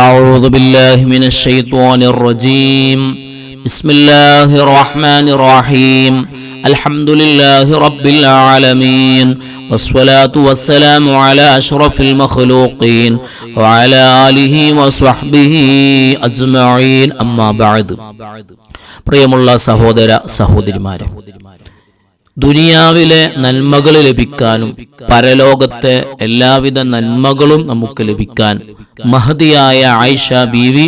أعوذ بالله من الشيطان الرجيم بسم الله الرحمن الرحيم الحمد لله رب العالمين والصلاة والسلام على أشرف المخلوقين وعلى آله وصحبه أجمعين أما بعد പ്രിയമുള്ള സഹോദര സഹോദരിമാരെ ദുനിയാവിലെ നന്മകൾ ലഭിക്കാനും പരലോകത്തെ എല്ലാവിധ നന്മകളും നമുക്ക് ലഭിക്കാൻ മഹതിയായ ആയിഷ ബീവി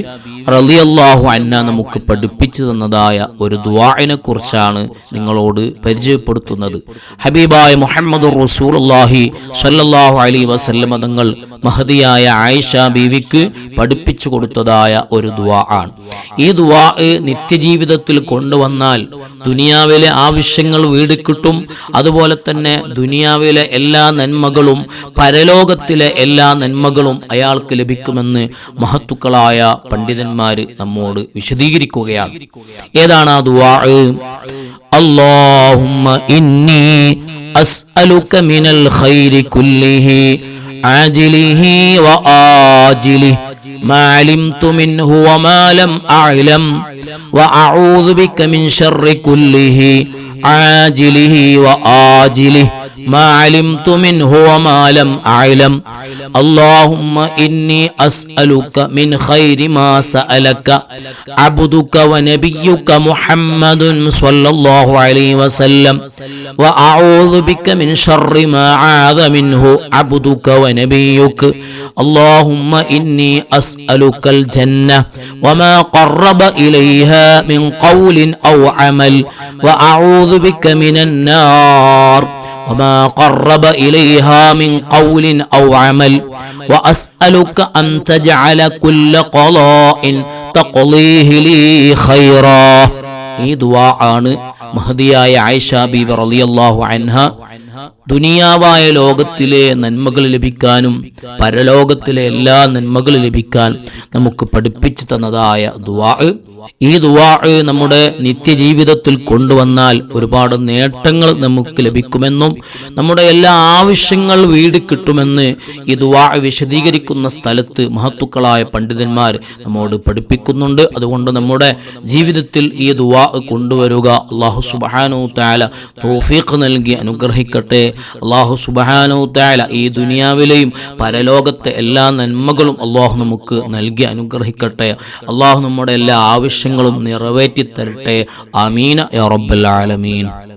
റളിയല്ലാഹു അന്ന നമുക്ക് പഠിപ്പിച്ചു തന്നതായ ഒരു ദുവാഇനെ കുറിച്ചാണ് നിങ്ങളോട് പരിചയപ്പെടുത്തുന്നത്. ഹബീബായ മുഹമ്മദ് റസൂലുള്ളാഹി സ്വല്ലല്ലാഹു അലൈഹി വസല്ലം തങ്ങൾ മഹതിയായ ആയിഷ ബീവിക്ക് പഠിപ്പിച്ചു കൊടുത്തതായ ഒരു ദുവാ ആണ്. ഈ ദുവാ നിത്യജീവിതത്തിൽ കൊണ്ടുവന്നാൽ ദുനിയാവിലെ ആവശ്യങ്ങൾ വീട് കിട്ടും. അതുപോലെ തന്നെ ദുനിയാവിലെ എല്ലാ നന്മകളും പരലോകത്തിലെ എല്ലാ നന്മകളും അയാൾക്ക് ലഭിക്കുമെന്ന് മഹത്തുക്കളായ പണ്ഡിതന്മാർ നമ്മോട് വിശദീകരിക്കുകയാണ് ഏതാണ് ആ ദുവാ اللهم إني أسألك من الخير كله عاجله وآجله ما علمت منه وما لم أعلم وأعوذ بك من شر كله عاجله وآجله ما علمت منه وما لم أعلم اللهم إني أسألك من خير ما سألك عبدك ونبيك محمد صلى الله عليه وسلم وأعوذ بك من شر ما عاذ منه عبدك ونبيك اللهم إني أسألك الجنة وما قرب إليها من قول أو عمل وأعوذ بك من النار وما قرب إليها من قول أو عمل وأسألك أن تجعل كل قضاء تقضيه لي خيرا ഈ ദുവാ ആണ് മഹദിയായ ആയിഷ ബീബി റളിയല്ലാഹു അൻഹ ദുനിയാവായ ലോകത്തിലെ നന്മകൾ ലഭിക്കാനും പരലോകത്തിലെ എല്ലാ നന്മകൾ ലഭിക്കാൻ നമുക്ക് പഠിപ്പിച്ചു തന്നതായ ദുവാ ഈ ദുവാ നമ്മുടെ നിത്യജീവിതത്തിൽ കൊണ്ടുവന്നാൽ ഒരുപാട് നേട്ടങ്ങൾ നമുക്ക് ലഭിക്കുമെന്നും നമ്മുടെ എല്ലാ ആവശ്യങ്ങൾ വീട് കിട്ടുമെന്ന് ഈ ദുവാ വിശദീകരിക്കുന്ന സ്ഥലത്ത് മഹത്തുക്കളായ പണ്ഡിതന്മാർ നമ്മോട് പഠിപ്പിക്കുന്നുണ്ട്. അതുകൊണ്ട് നമ്മുടെ ജീവിതത്തിൽ ഈ ദുവാ കൊണ്ടുവരിക അള്ളാഹു സുബാനു താല തോഫീഖ് നൽകി അനുഗ്രഹിക്കട്ടെ. അള്ളാഹു സുബാനു താല ഈ ദുനിയാവിലെയും പരലോകത്തെ എല്ലാ നന്മകളും അള്ളാഹു നമുക്ക് നൽകി അനുഗ്രഹിക്കട്ടെ. അള്ളാഹു നമ്മുടെ എല്ലാ ആവശ്യങ്ങളും നിറവേറ്റി തരട്ടെ അമീന യാ റബ്ബൽ ആലമീൻ.